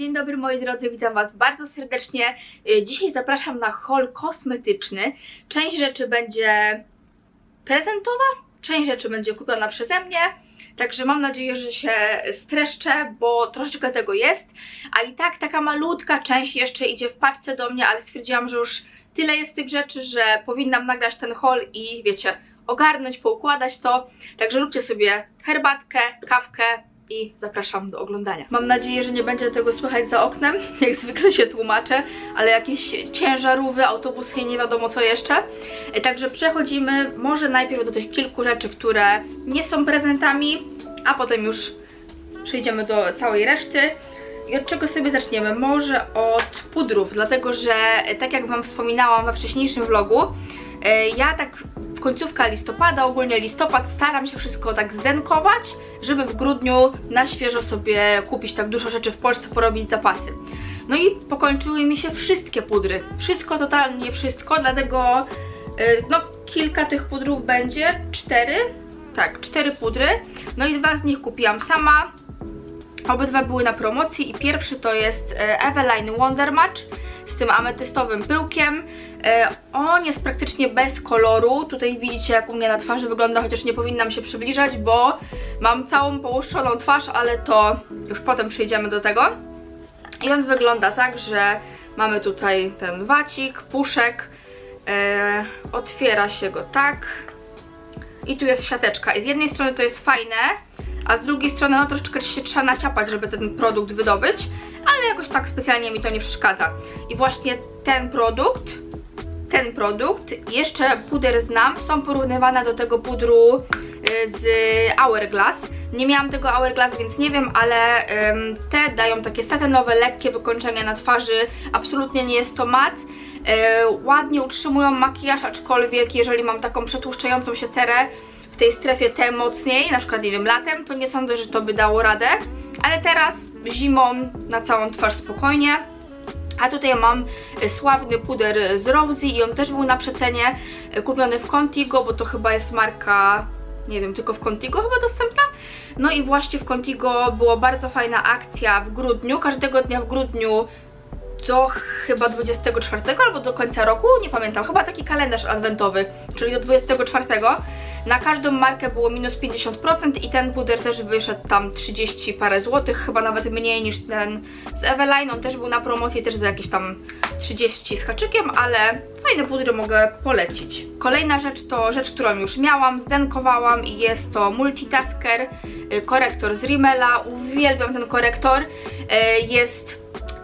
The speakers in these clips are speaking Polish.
Dzień dobry moi drodzy, witam Was bardzo serdecznie. Y, Dzisiaj zapraszam na haul kosmetyczny. Część rzeczy będzie prezentowa, część rzeczy będzie kupiona przeze mnie. Także mam nadzieję, że się streszczę, bo troszeczkę tego jest. A i tak taka malutka część jeszcze idzie w paczce do mnie, ale stwierdziłam, że już tyle jest tych rzeczy, że powinnam nagrać ten haul i wiecie, ogarnąć, poukładać to. Także róbcie sobie herbatkę, kawkę, i zapraszam do oglądania. Mam nadzieję, że nie będzie tego słychać za oknem, jak zwykle się tłumaczę, ale jakieś ciężarówki, autobusy nie wiadomo co jeszcze. E, Także przechodzimy może najpierw do tych kilku rzeczy, które nie są prezentami, a potem już przejdziemy do całej reszty. I od czego sobie zaczniemy? Może od pudrów, dlatego że e, tak jak Wam wspominałam we wcześniejszym vlogu, e, ja tak końcówka listopada, ogólnie listopad, staram się wszystko tak zdenkować, żeby w grudniu na świeżo sobie kupić tak dużo rzeczy w Polsce, porobić zapasy. No i pokończyły mi się wszystkie pudry. Wszystko, totalnie wszystko, dlatego y, no kilka tych pudrów będzie, cztery, tak, cztery pudry. No i dwa z nich kupiłam sama. Obydwa były na promocji i pierwszy to jest e, Eveline Wonder Match z tym ametystowym pyłkiem. E, On jest praktycznie bez koloru. Tutaj widzicie jak u mnie na twarzy wygląda, chociaż nie powinnam się przybliżać, bo mam całą połuszczoną twarz, ale to już potem przejdziemy do tego. I on wygląda tak, że mamy tutaj ten wacik, puszek, e, otwiera się go tak i tu jest siateczka. I z jednej strony to jest fajne, a z drugiej strony no troszeczkę się trzeba naciapać, żeby ten produkt wydobyć, ale jakoś tak specjalnie mi to nie przeszkadza. I właśnie ten produkt, ten produkt, jeszcze puder znam, są porównywane do tego pudru y, z Hourglass. Nie miałam tego Hourglass, więc nie wiem, ale te dają takie satenowe, lekkie wykończenie na twarzy, absolutnie nie jest to mat. E, ładnie utrzymują makijaż, aczkolwiek jeżeli mam taką przetłuszczającą się cerę tej strefie te mocniej, na przykład nie wiem, latem, to nie sądzę, że to by dało radę, ale teraz zimą na całą twarz spokojnie. A tutaj mam e, sławny puder z Rosie i on też był na przecenie, e, kupiony w Contigo, bo to chyba jest marka, nie wiem, tylko w Contigo chyba dostępna. No i właśnie w Contigo była bardzo fajna akcja w grudniu, każdego dnia w grudniu do chyba 24 albo do końca roku, nie pamiętam, chyba taki kalendarz adwentowy, czyli do 24. Na każdą markę było minus 50% i ten puder też wyszedł tam 30 parę złotych, chyba nawet mniej niż ten z Eveline, on też był na promocji, też za jakieś tam 30 z haczykiem, ale fajne pudry mogę polecić. Kolejna rzecz to rzecz, którą już miałam, zdenkowałam i jest to Multitasker, y, korektor z Rimmela, uwielbiam ten korektor, Y, jest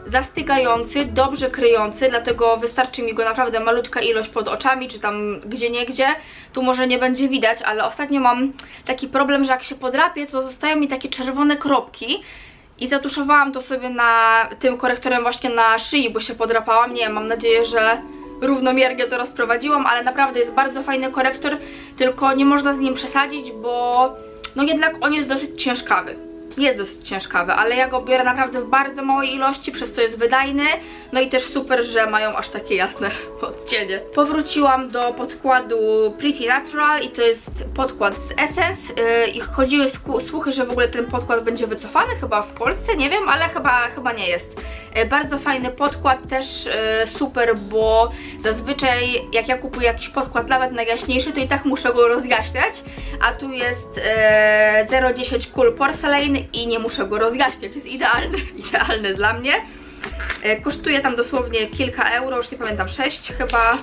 zastygający, dobrze kryjący, dlatego wystarczy mi go naprawdę malutka ilość pod oczami, czy tam gdzie niegdzie. Tu może nie będzie widać, ale ostatnio mam taki problem, że jak się podrapię, to zostają mi takie czerwone kropki. I zatuszowałam to sobie na tym korektorem właśnie na szyi, bo się podrapałam. Nie mam nadzieję, że równomiernie to rozprowadziłam, ale naprawdę jest bardzo fajny korektor, tylko nie można z nim przesadzić, bo no jednak on jest dosyć ciężkawy jest dosyć ciężkawy, ale ja go biorę naprawdę w bardzo małej ilości, przez co jest wydajny, no i też super, że mają aż takie jasne odcienie. Powróciłam do podkładu Pretty Natural i to jest podkład z Essence yy, i chodziły słuchy, że w ogóle ten podkład będzie wycofany chyba w Polsce, nie wiem, ale chyba, chyba nie jest. Yy, bardzo fajny podkład, też yy, super, bo zazwyczaj jak ja kupuję jakiś podkład nawet najjaśniejszy, to i tak muszę go rozjaśniać, a tu jest yy, 010 Cool Porcelain i nie muszę go rozjaśniać, jest idealny, idealny dla mnie. E, Kosztuje tam dosłownie kilka euro, już nie pamiętam, 6 chyba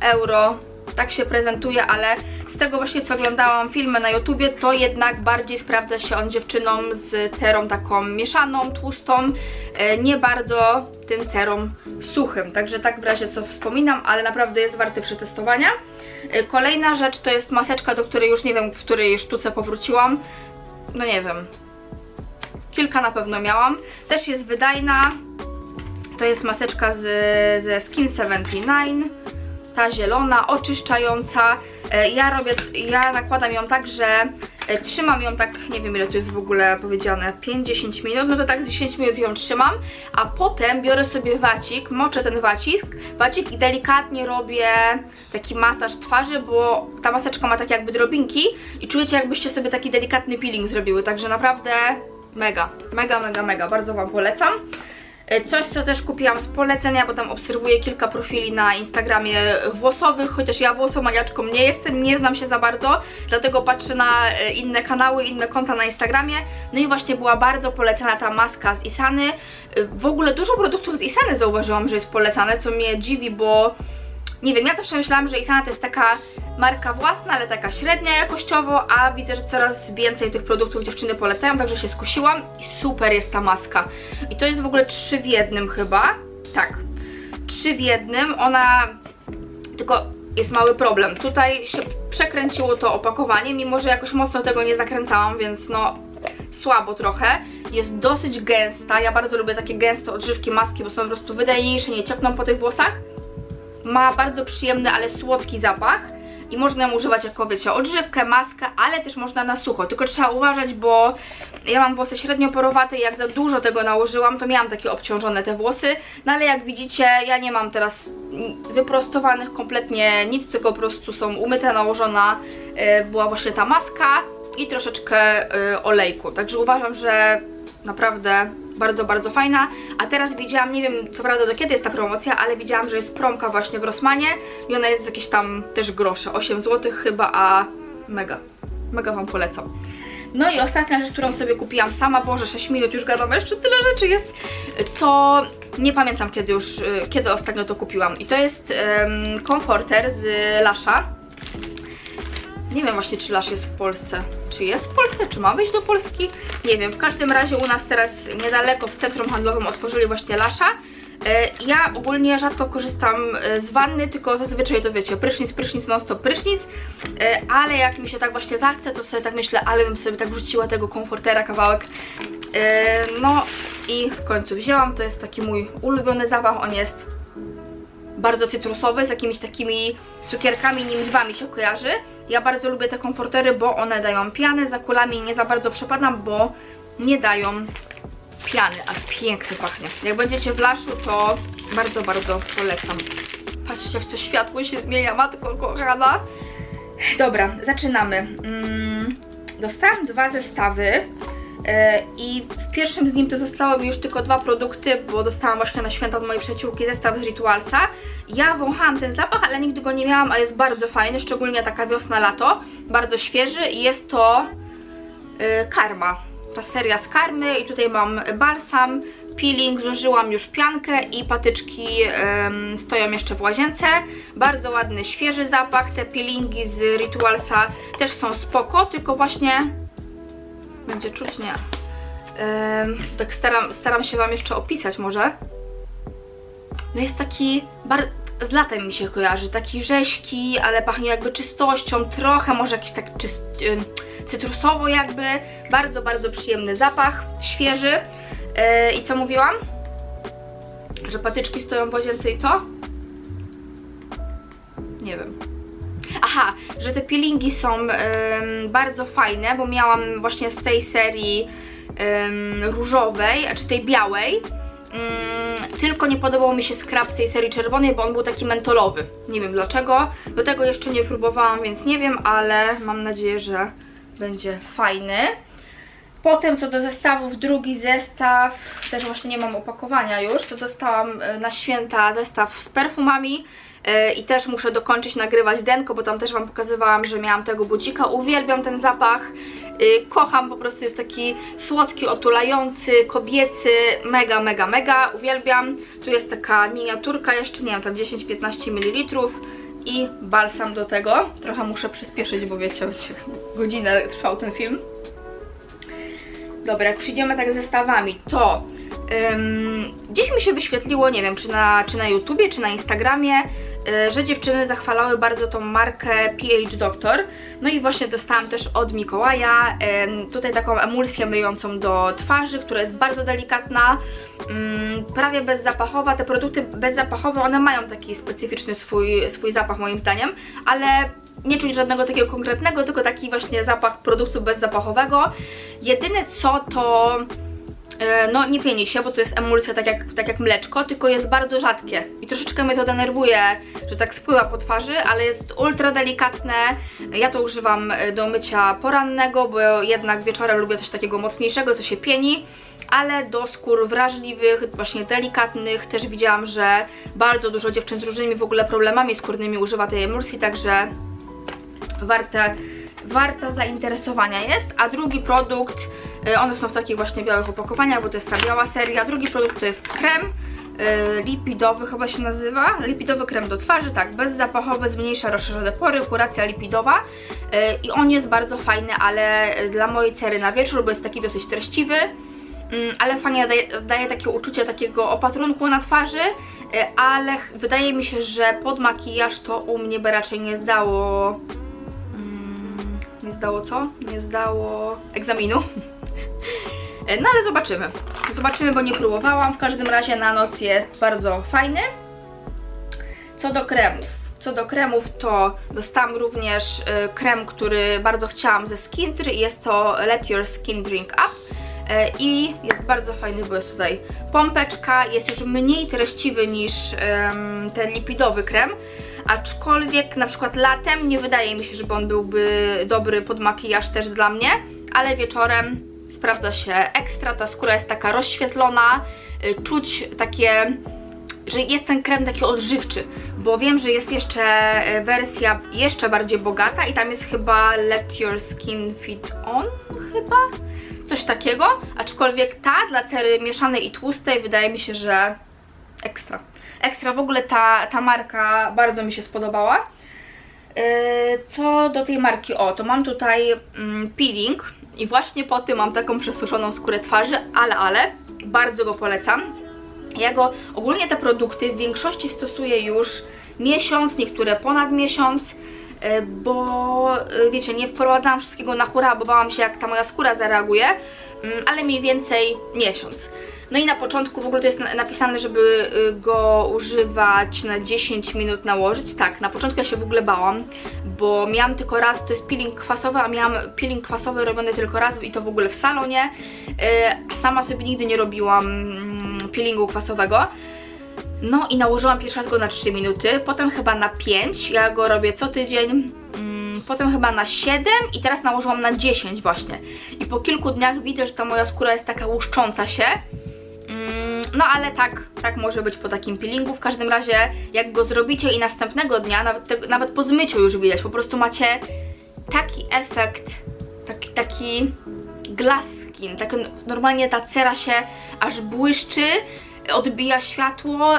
euro, tak się prezentuje, ale z tego właśnie co oglądałam filmy na YouTubie, to jednak bardziej sprawdza się on dziewczynom z cerą taką mieszaną, tłustą, e, nie bardzo tym cerom suchym, także tak w razie co wspominam, ale naprawdę jest warty przetestowania. E, Kolejna rzecz to jest maseczka, do której już nie wiem, w której sztuce powróciłam, no nie wiem, kilka na pewno miałam, też jest wydajna, to jest maseczka z, ze Skin 79, ta zielona, oczyszczająca. E, Ja robię, ja nakładam ją tak, że e, trzymam ją tak, nie wiem ile tu jest w ogóle powiedziane, 5-10 minut, no to tak z 10 minut ją trzymam, a potem biorę sobie wacik, moczę ten wacisk, wacik i delikatnie robię taki masaż twarzy, bo ta maseczka ma takie jakby drobinki i czujecie jakbyście sobie taki delikatny peeling zrobiły, także naprawdę mega, mega, mega, mega, bardzo Wam polecam. E, Coś, co też kupiłam z polecenia, bo tam obserwuję kilka profili na Instagramie włosowych, chociaż ja włosomaniaczką nie jestem, nie znam się za bardzo, dlatego patrzę na e, inne kanały, inne konta na Instagramie. No i właśnie była bardzo polecana ta maska z Isany. E, W ogóle dużo produktów z Isany zauważyłam, że jest polecane, co mnie dziwi, bo nie wiem, ja zawsze myślałam, że Isana to jest taka marka własna, ale taka średnia jakościowo, a widzę, że coraz więcej tych produktów dziewczyny polecają, także się skusiłam i super jest ta maska. I to jest w ogóle trzy w jednym chyba, tak, trzy w jednym, ona, tylko jest mały problem, tutaj się przekręciło to opakowanie, mimo że jakoś mocno tego nie zakręcałam, więc no słabo trochę. Jest dosyć gęsta, ja bardzo lubię takie gęste odżywki maski, bo są po prostu wydajniejsze, nie ciekną po tych włosach. Ma bardzo przyjemny, ale słodki zapach i można ją używać jako, wiecie, odżywkę, maskę, ale też można na sucho, tylko trzeba uważać, bo ja mam włosy średnio porowate i jak za dużo tego nałożyłam, to miałam takie obciążone te włosy, no ale jak widzicie, ja nie mam teraz wyprostowanych kompletnie nic, tylko po prostu są umyte, nałożona e, była właśnie ta maska i troszeczkę e, olejku, także uważam, że naprawdę bardzo, bardzo fajna. A teraz widziałam, nie wiem co prawda do kiedy jest ta promocja, ale widziałam, że jest promka właśnie w Rossmanie i ona jest jakieś tam też grosze, 8 zł chyba, a mega, mega Wam polecam. No i ostatnia rzecz, którą sobie kupiłam sama, Boże, 6 minut już gadam, jeszcze tyle rzeczy jest, to nie pamiętam kiedy już, y, kiedy ostatnio to kupiłam. I to jest um, komforter z Lasha. Nie wiem właśnie, czy Lash jest w Polsce. Czy jest w Polsce? Czy ma wyjść do Polski? Nie wiem. W każdym razie u nas teraz niedaleko w centrum handlowym otworzyli właśnie Lasha. E, Ja ogólnie rzadko korzystam e, z wanny, tylko zazwyczaj to wiecie, prysznic, prysznic, non stop prysznic, E, ale jak mi się tak właśnie zachce, to sobie tak myślę, ale bym sobie tak wrzuciła tego komfortera kawałek. No i w końcu wzięłam, to jest taki mój ulubiony zapach, on jest bardzo cytrusowy, z jakimiś takimi cukierkami, nimi mi się kojarzy. Ja bardzo lubię te komfortery, bo one dają pianę, za kulami nie za bardzo przepadam, bo nie dają piany, a pięknie pachnie. Jak będziecie w laszu, to bardzo, bardzo polecam. Patrzcie, jak to światło się zmienia, matko kochana. Dobra, zaczynamy. Mm, dostałam dwa zestawy. E, I w pierwszym z nim to zostały mi już tylko dwa produkty, bo dostałam właśnie na święta od mojej przyjaciółki zestaw z Ritualsa. Ja wąchałam ten zapach, ale nigdy go nie miałam, a jest bardzo fajny, szczególnie taka wiosna-lato. Bardzo świeży i jest to y, karma. Ta seria z karmy i tutaj mam balsam, peeling, zużyłam już piankę i patyczki stoją jeszcze w łazience. Bardzo ładny, świeży zapach. Te peelingi z Ritualsa też są spoko, tylko właśnie będzie czuć, nie. Ym, tak staram, staram się Wam jeszcze opisać może. No jest taki, bar- z latem mi się kojarzy, taki rzeźki, ale pachnie jakby czystością, trochę może jakiś tak czyst, ym, cytrusowo jakby. Bardzo, bardzo przyjemny zapach, świeży. Yy, I co mówiłam? Że patyczki stoją w łazience i co? Nie wiem. Aha, że te peelingi są bardzo fajne, bo miałam właśnie z tej serii ym, różowej, czy tej białej. Ym, tylko nie podobał mi się skrab z tej serii czerwonej, bo on był taki mentolowy. Nie wiem dlaczego. Do tego jeszcze nie próbowałam, więc nie wiem, ale mam nadzieję, że będzie fajny. Potem co do zestawów, drugi zestaw, też właśnie nie mam opakowania już, to dostałam e, na święta zestaw z perfumami i też muszę dokończyć nagrywać denko, bo tam też Wam pokazywałam, że miałam tego budzika, uwielbiam ten zapach, e, kocham, po prostu jest taki słodki, otulający, kobiecy, mega, mega, mega, uwielbiam. Tu jest taka miniaturka jeszcze, nie wiem, tam 10-15 ml i balsam do tego. Trochę muszę przyspieszyć, bo wiecie, godzinę trwał ten film. Dobra, jak już idziemy tak zestawami, to ym, gdzieś mi się wyświetliło, nie wiem, czy na, czy na YouTubie, czy na Instagramie, że dziewczyny zachwalały bardzo tą markę PH Doctor. No i właśnie dostałam też od Mikołaja ym, tutaj taką emulsję myjącą do twarzy, która jest bardzo delikatna, ym, prawie bezzapachowa. Te produkty bezzapachowe, one mają taki specyficzny swój, swój zapach moim zdaniem, ale nie czuć żadnego takiego konkretnego, tylko taki właśnie zapach produktu bezzapachowego. Jedyne co to e, no nie pieni się, bo to jest emulsja tak jak, tak jak mleczko, tylko jest bardzo rzadkie i troszeczkę mnie to denerwuje, że tak spływa po twarzy, ale jest ultra delikatne. Ja to używam e, do mycia porannego, bo jednak wieczorem lubię coś takiego mocniejszego, co się pieni, ale do skór wrażliwych, właśnie delikatnych, też widziałam, że bardzo dużo dziewczyn z różnymi w ogóle problemami skórnymi używa tej emulsji, także warte, warta zainteresowania jest. A drugi produkt, one są w takich właśnie białych opakowaniach, bo to jest ta biała seria. Drugi produkt to jest krem y, lipidowy chyba się nazywa, lipidowy krem do twarzy, tak, bezzapachowy, zmniejsza rozszerzone pory, kuracja lipidowa y, i on jest bardzo fajny, ale dla mojej cery na wieczór, bo jest taki dosyć treściwy, Mm, ale fajnie daje, daje takie uczucie takiego opatrunku na twarzy, y, ale wydaje mi się, że pod makijaż to u mnie by raczej nie zdało... Mm, nie zdało co? Nie zdało egzaminu. Y, No ale zobaczymy. Zobaczymy, bo nie próbowałam. W każdym razie na noc jest bardzo fajny. Co do kremów. Co do kremów, to dostałam również y, krem, który bardzo chciałam ze Skintry jest to Let Your Skin Drink Up. Y, I jest bardzo fajny, bo jest tutaj pompeczka, jest już mniej treściwy niż ten lipidowy krem, aczkolwiek na przykład latem nie wydaje mi się, żeby on byłby dobry pod makijaż też dla mnie, ale wieczorem sprawdza się ekstra, ta skóra jest taka rozświetlona, y, czuć takie że jest ten krem taki odżywczy, bo wiem, że jest jeszcze e, wersja jeszcze bardziej bogata i tam jest chyba Let Your Skin Fit On, chyba? Coś takiego, aczkolwiek ta dla cery mieszanej i tłustej wydaje mi się, że ekstra. Ekstra, w ogóle ta, ta marka bardzo mi się spodobała. Yy, Co do tej marki, o, to mam tutaj mm, peeling i właśnie po tym mam taką przesuszoną skórę twarzy, ale, ale, bardzo go polecam. Ja go, ogólnie te produkty w większości stosuję już miesiąc, niektóre ponad miesiąc, e, bo e, wiecie, nie wprowadzałam wszystkiego na hura, bo bałam się jak ta moja skóra zareaguje, mm, ale mniej więcej miesiąc. No i na początku w ogóle to jest na- napisane, żeby y, go używać na 10 minut nałożyć. Tak, na początku ja się w ogóle bałam, bo miałam tylko raz, to jest peeling kwasowy, a miałam peeling kwasowy robiony tylko raz i to w ogóle w salonie. Y, Sama sobie nigdy nie robiłam mm, peelingu kwasowego. No i nałożyłam pierwszy raz go na 3 minuty, potem chyba na 5, ja go robię co tydzień, mm, potem chyba na 7 i teraz nałożyłam na 10 właśnie. I po kilku dniach widzę, że ta moja skóra jest taka łuszcząca się. No ale tak, tak może być po takim peelingu. W każdym razie jak go zrobicie i następnego dnia, nawet, tego, nawet po zmyciu już widać, po prostu macie taki efekt, taki, taki glass skin, tak normalnie ta cera się aż błyszczy, odbija światło,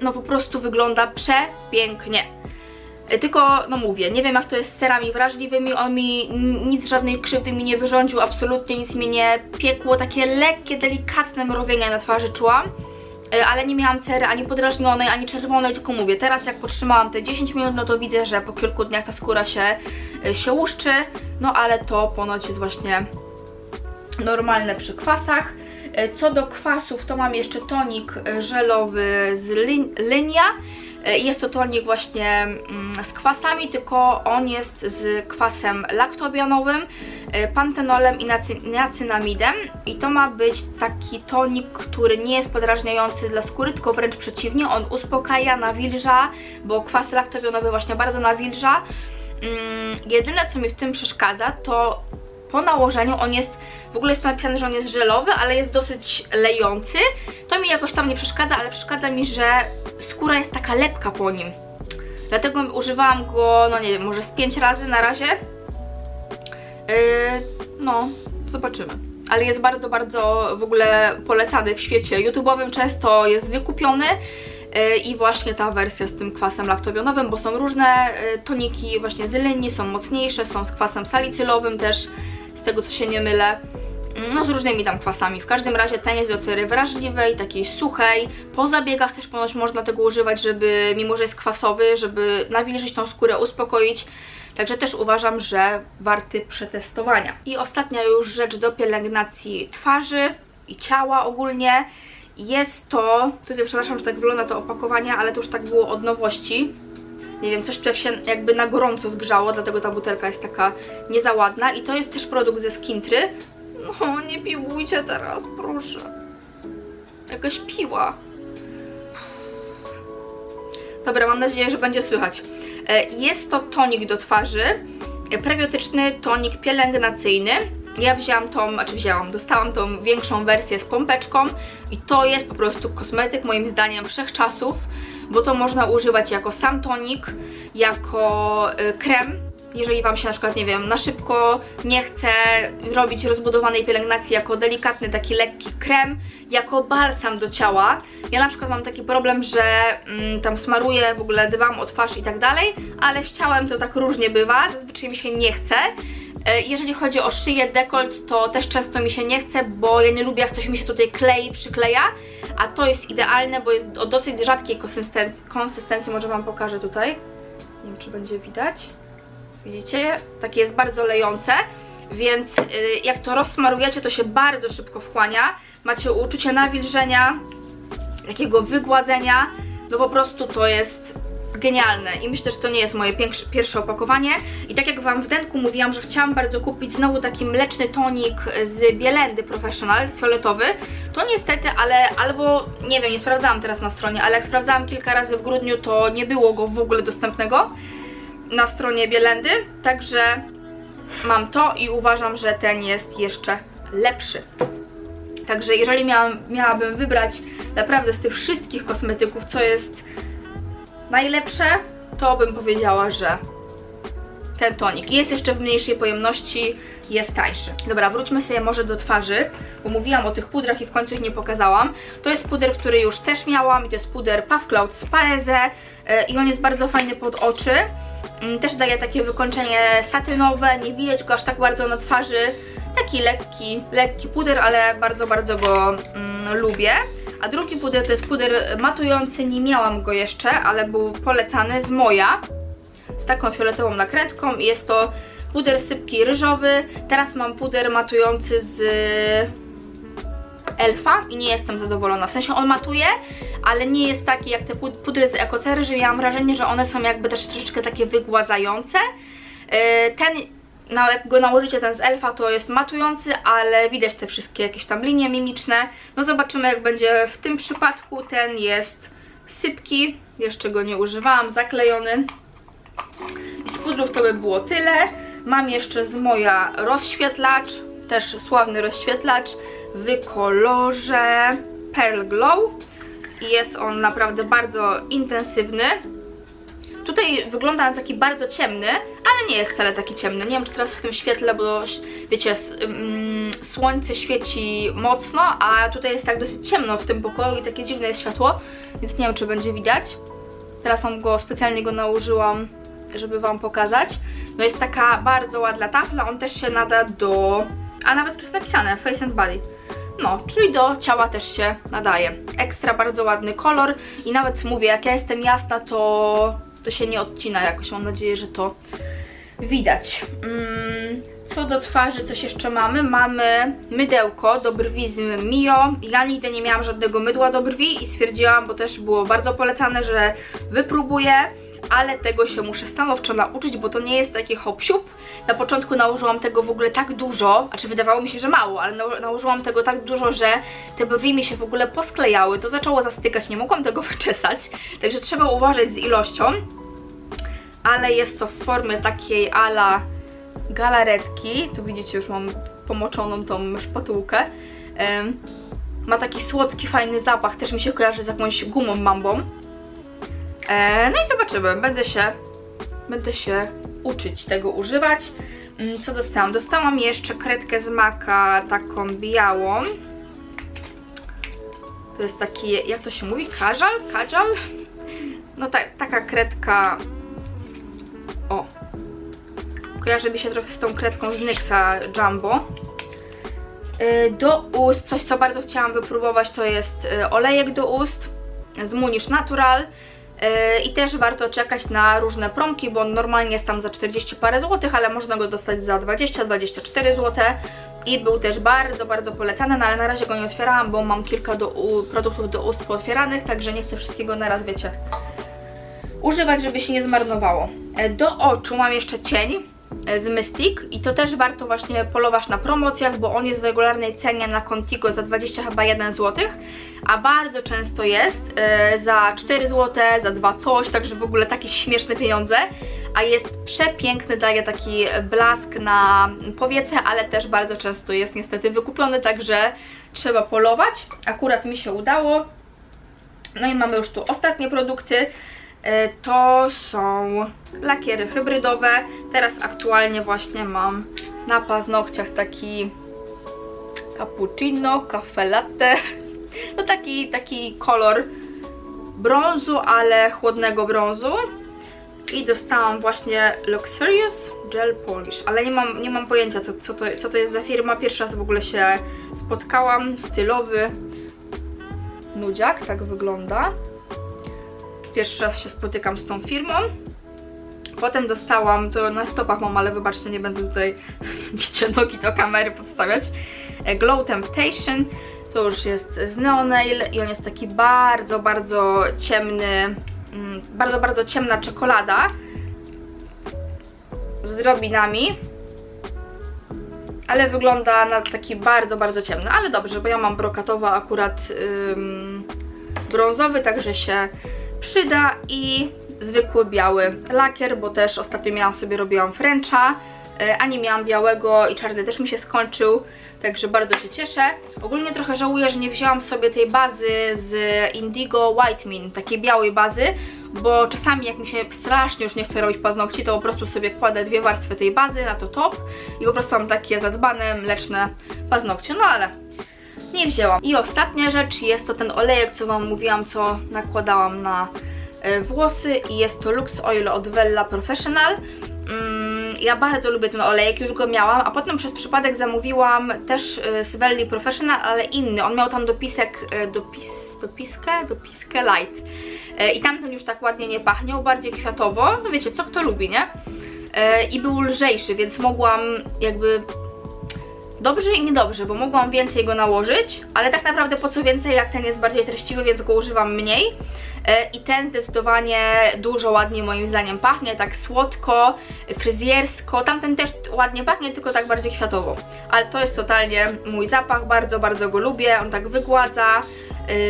no po prostu wygląda przepięknie. E, Tylko, no mówię, nie wiem jak to jest z cerami wrażliwymi, on mi nic, żadnej krzywdy mi nie wyrządził, absolutnie nic mnie nie piekło, takie lekkie, delikatne mrowienia na twarzy czułam, E, ale nie miałam cery ani podrażnionej, ani czerwonej, tylko mówię, teraz jak potrzymałam te 10 minut, no to widzę, że po kilku dniach ta skóra się, e, się łuszczy, no ale to ponoć jest właśnie normalne przy kwasach. E, Co do kwasów, to mam jeszcze tonik e, żelowy z Lin- Linia. E, Jest to tonik właśnie mm, z kwasami, tylko on jest z kwasem laktobianowym, pantenolem i niacynamidem. I to ma być taki tonik, który nie jest podrażniający dla skóry, tylko wręcz przeciwnie, on uspokaja, nawilża, bo kwas laktobianowy właśnie bardzo nawilża. Mm, Jedyne co mi w tym przeszkadza, to po nałożeniu on jest, w ogóle jest tu napisane, że on jest żelowy, ale jest dosyć lejący. To mi jakoś tam nie przeszkadza, ale przeszkadza mi, że skóra jest taka lepka po nim. Dlatego używałam go, no nie wiem, może z 5 razy na razie. Yy, no, zobaczymy. Ale jest bardzo, bardzo w ogóle polecany w świecie YouTube'owym, często jest wykupiony. Yy, I właśnie ta wersja z tym kwasem laktobionowym, bo są różne yy, toniki właśnie z linii, są mocniejsze, są z kwasem salicylowym też, tego co się nie mylę. No z różnymi tam kwasami. W każdym razie ten jest do cery wrażliwej, takiej suchej. Po zabiegach też ponoć można tego używać, żeby, mimo że jest kwasowy, żeby nawilżyć tą skórę, uspokoić. Także też uważam, że warty przetestowania. I ostatnia już rzecz do pielęgnacji twarzy i ciała ogólnie. Jest to, tutaj przepraszam, że tak wygląda to opakowanie, ale to już tak było od nowości. Nie wiem, coś tu jak się jakby na gorąco zgrzało, dlatego ta butelka jest taka nie za ładna. I to jest też produkt ze Skintry. No, nie piłujcie teraz, proszę. Jakaś piła. Dobra, mam nadzieję, że będzie słychać. E, Jest to tonik do twarzy, e, prebiotyczny tonik pielęgnacyjny. ja wzięłam tą, znaczy wzięłam, dostałam tą większą wersję z pompeczką i to jest po prostu kosmetyk moim zdaniem wszechczasów, bo to można używać jako sam tonik, jako y, krem, jeżeli Wam się na przykład, nie wiem, na szybko nie chce robić rozbudowanej pielęgnacji jako delikatny, taki lekki krem, jako balsam do ciała. Ja na przykład mam taki problem, że mm, tam smaruję, w ogóle dbam o twarz i tak dalej, ale z ciałem to tak różnie bywa, zazwyczaj mi się nie chce. E, Jeżeli chodzi o szyję, dekolt, to też często mi się nie chce, bo ja nie lubię jak coś mi się tutaj klei, przykleja, a to jest idealne, bo jest o dosyć rzadkiej konsystencji, konsystencji może Wam pokażę tutaj. Nie wiem, czy będzie widać. Widzicie? Takie jest bardzo lejące, więc y, jak to rozsmarujecie, to się bardzo szybko wchłania. Macie uczucie nawilżenia, takiego wygładzenia. No po prostu to jest genialne i myślę, że to nie jest moje pierwsze, opakowanie. I tak jak Wam w denku mówiłam, że chciałam bardzo kupić znowu taki mleczny tonik z Bielendy Professional, fioletowy, to niestety, ale albo, nie wiem, nie sprawdzałam teraz na stronie, ale jak sprawdzałam kilka razy w grudniu, to nie było go w ogóle dostępnego na stronie Bielendy, także mam to i uważam, że ten jest jeszcze lepszy. Także jeżeli miałam, miałabym wybrać naprawdę z tych wszystkich kosmetyków, co jest najlepsze, to bym powiedziała, że ten tonik. Jest jeszcze w mniejszej pojemności, jest tańszy. Dobra, wróćmy sobie może do twarzy, bo mówiłam o tych pudrach i w końcu ich nie pokazałam. To jest puder, który już też miałam i to jest puder Puff Cloud z Paeze e, i on jest bardzo fajny pod oczy. Mm, Też daje takie wykończenie satynowe, nie widać go aż tak bardzo na twarzy. Taki lekki, lekki puder, ale bardzo, bardzo go mm, lubię. A drugi puder to jest puder matujący, nie miałam go jeszcze, ale był polecany z Moja. Z taką fioletową nakrętką jest to puder sypki ryżowy. Teraz mam puder matujący z Elfa i nie jestem zadowolona. W sensie on matuje, ale nie jest taki jak te pud- pudry z Ekocery, że miałam wrażenie, że one są jakby też troszeczkę takie wygładzające. Yy, Ten, no jak go nałożycie, ten z Elfa, to jest matujący, ale widać te wszystkie jakieś tam linie mimiczne. No zobaczymy jak będzie w tym przypadku. Ten jest sypki, jeszcze go nie używałam, zaklejony. I z pudrów to by było tyle. Mam jeszcze z moja rozświetlacz, też sławny rozświetlacz w kolorze Pearl Glow. Jest on naprawdę bardzo intensywny. Tutaj wygląda na taki bardzo ciemny, ale nie jest wcale taki ciemny. Nie wiem, czy teraz w tym świetle, bo wiecie, słońce świeci mocno, a tutaj jest tak dosyć ciemno w tym pokoju i takie dziwne jest światło, więc nie wiem, czy będzie widać. Teraz mam go, specjalnie go nałożyłam, żeby Wam pokazać. No jest taka bardzo ładna tafla, on też się nada do... A nawet tu jest napisane Face and Body. No, czyli do ciała też się nadaje. Ekstra bardzo ładny kolor i nawet mówię, jak ja jestem jasna, to, to się nie odcina jakoś. Mam nadzieję, że to widać. Mm, co do twarzy, coś jeszcze mamy? Mamy mydełko do brwi z Mio. Ja nigdy nie miałam żadnego mydła do brwi i stwierdziłam, bo też było bardzo polecane, że wypróbuję ale tego się muszę stanowczo nauczyć, bo to nie jest taki hop siup. Na początku nałożyłam tego w ogóle tak dużo, znaczy wydawało mi się, że mało, ale nało- nałożyłam tego tak dużo, że te brwi mi się w ogóle posklejały, to zaczęło zastykać, nie mogłam tego wyczesać, także trzeba uważać z ilością, ale jest to w formie takiej ala galaretki, tu widzicie już mam pomoczoną tą szpatułkę, ma taki słodki, fajny zapach, też mi się kojarzy z jakąś gumą mambą. E, no i zobaczymy, będę się, będę się uczyć tego używać. Mm, Co dostałam? Dostałam jeszcze kredkę z maka, taką białą. To jest taki, jak to się mówi? Kajal? Kajal? No ta, taka kredka, o, kojarzy mi się trochę z tą kredką z NYXa Jumbo. Y, Do ust, coś co bardzo chciałam wypróbować, to jest y, olejek do ust z Munish Natural. Yy, I też warto czekać na różne promki, bo on normalnie jest tam za 40 parę złotych, ale można go dostać za 20-24 zł. I był też bardzo, bardzo polecany, no ale na razie go nie otwierałam, bo mam kilka do, u, produktów do ust pootwieranych, także nie chcę wszystkiego na raz, wiecie, używać, żeby się nie zmarnowało. E, Do oczu mam jeszcze cień e, z Mystic i to też warto właśnie polować na promocjach, bo on jest w regularnej cenie na Contigo za 20 chyba 1 zł, a bardzo często jest e, za 4 zł, za 2 coś, także w ogóle takie śmieszne pieniądze, a jest przepiękny, daje taki blask na powiece, ale też bardzo często jest niestety wykupiony, także trzeba polować. Akurat mi się udało. No i mamy już tu ostatnie produkty. E, To są lakiery hybrydowe. Teraz aktualnie właśnie mam na paznokciach taki cappuccino, cafe latte. No taki, taki kolor brązu, ale chłodnego brązu. I dostałam właśnie Luxurious Gel Polish, ale nie mam, nie mam pojęcia co, co, to, co to jest za firma. Pierwszy raz w ogóle się spotkałam. Stylowy nudziak, tak wygląda. Pierwszy raz się spotykam z tą firmą. Potem dostałam, to na stopach mam, ale wybaczcie, nie będę tutaj bicie nogi do kamery podstawiać. E, Glow Temptation, to już jest z Neonail i on jest taki bardzo, bardzo ciemny, mm, bardzo, bardzo ciemna czekolada z drobinami. Ale wygląda na taki bardzo, bardzo ciemny, ale dobrze, bo ja mam brokatowo akurat brązowy, także się przyda i zwykły biały lakier, bo też ostatnio miałam sobie, robiłam Frencha, e, a nie miałam białego i czarny też mi się skończył, także bardzo się cieszę. Ogólnie trochę żałuję, że nie wzięłam sobie tej bazy z Indigo White Min, takiej białej bazy, bo czasami jak mi się strasznie już nie chce robić paznokci, to po prostu sobie kładę dwie warstwy tej bazy na to top i po prostu mam takie zadbane, mleczne paznokcie, no ale nie wzięłam. I ostatnia rzecz jest to ten olejek, co Wam mówiłam, co nakładałam na e, włosy i jest to Lux Oil od Vella Professional. Mm, Ja bardzo lubię ten olejek, już go miałam, a potem przez przypadek zamówiłam też e, z Velli Professional, ale inny. On miał tam dopisek, e, dopis, dopiskę, dopiskę light. I tamten już tak ładnie nie pachniał, bardziej kwiatowo. No wiecie, co kto lubi, nie? I był lżejszy, więc mogłam jakby dobrze i niedobrze, bo mogłam więcej go nałożyć, ale tak naprawdę po co więcej, jak ten jest bardziej treściwy, więc go używam mniej. E, I ten zdecydowanie dużo ładniej moim zdaniem pachnie, tak słodko, fryzjersko. Tamten też ładnie pachnie, tylko tak bardziej kwiatowo. Ale to jest totalnie mój zapach, bardzo, bardzo go lubię. On tak wygładza,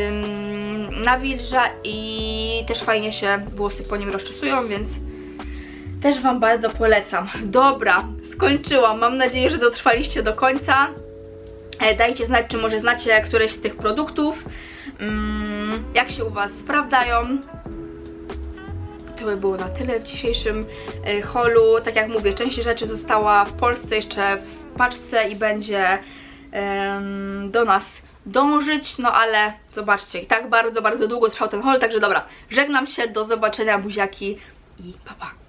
ym, nawilża i też fajnie się włosy po nim rozczesują, więc też Wam bardzo polecam. Dobra, skończyłam. Mam nadzieję, że dotrwaliście do końca. E, Dajcie znać, czy może znacie któreś z tych produktów. Mm, jak się u Was sprawdzają. To by było na tyle w dzisiejszym e, holu. Tak jak mówię, część rzeczy została w Polsce jeszcze w paczce i będzie do nas dążyć, no ale zobaczcie, i tak bardzo, bardzo długo trwał ten hol, także dobra, żegnam się, do zobaczenia buziaki i pa pa.